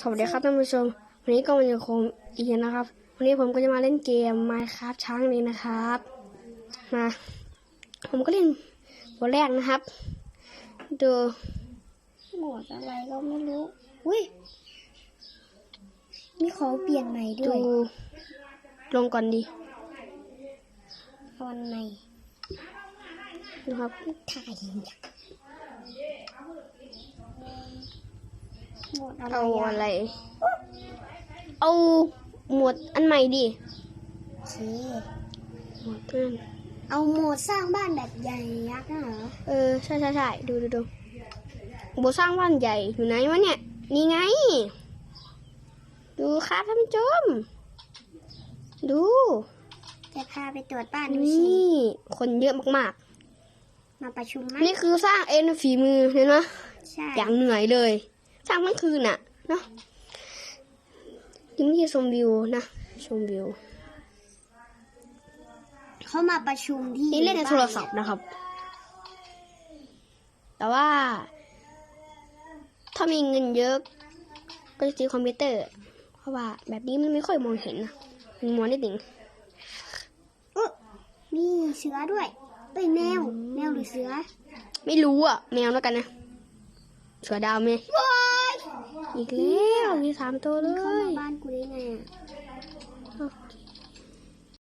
สวัสดีครับท่านผู้ชม วันนี้ก็มาอยู่กับผมอีกนะครับ วันนี้ผมก็จะมาเล่นเกม Minecraft ช้างนี้นะครับ มา ผมก็เล่นบทแรกนะครับ ดูหมดอะไรก็ไม่รู้ อุ้ย มีของเปลี่ยนใหม่ด้ดูวยลงก่อนดีตอนใหม่ดูครับถ่ายอย่าง หมดอะไรเอาอะอะไร เอาหมวดอันใหม่ดิโอเคหมวดนั่นเอาโหมดสร้างบ้านแบบใหญ่ยักษ์นะเหรอเออใช่ใช่ใช่ดูดูดูโบสร้างบ้านใหญ่อยู่ไหนวะเนี่ย นี่ไง ดูครับท่านผู้ชมดู จะพาไปตรวจบ้านดูสิ นี่คนเยอะมากมาประชุมไหมๆ นี่คือสร้างเองฝีมือเห็นไหมใช่ อย่างเหนื่อยเลย สร้างทั้งคืนน่ะเนาะยิ้มที่ชมวิวนะชมวิวเขามาประชุมที่นี่เล่นในโทรศัพท์นะครับ แต่ว่า ถ้ามีเงินเยอะ ก็จะซื้อคอมพิวเตอร์ เพราะว่าแบบนี้มันไม่ค่อยมองเห็นนะมันมัวนิดหนึ่งอุ๊ยมีเสือด้วยเป็นแมว แมวหรือเสือ ไม่รู้อะ แมวแล้วกันนะ เสือดาวไหมว้าย อีกแล้วมีสามตัวเลเข้าย มาบ้านกูได้ไงโอเค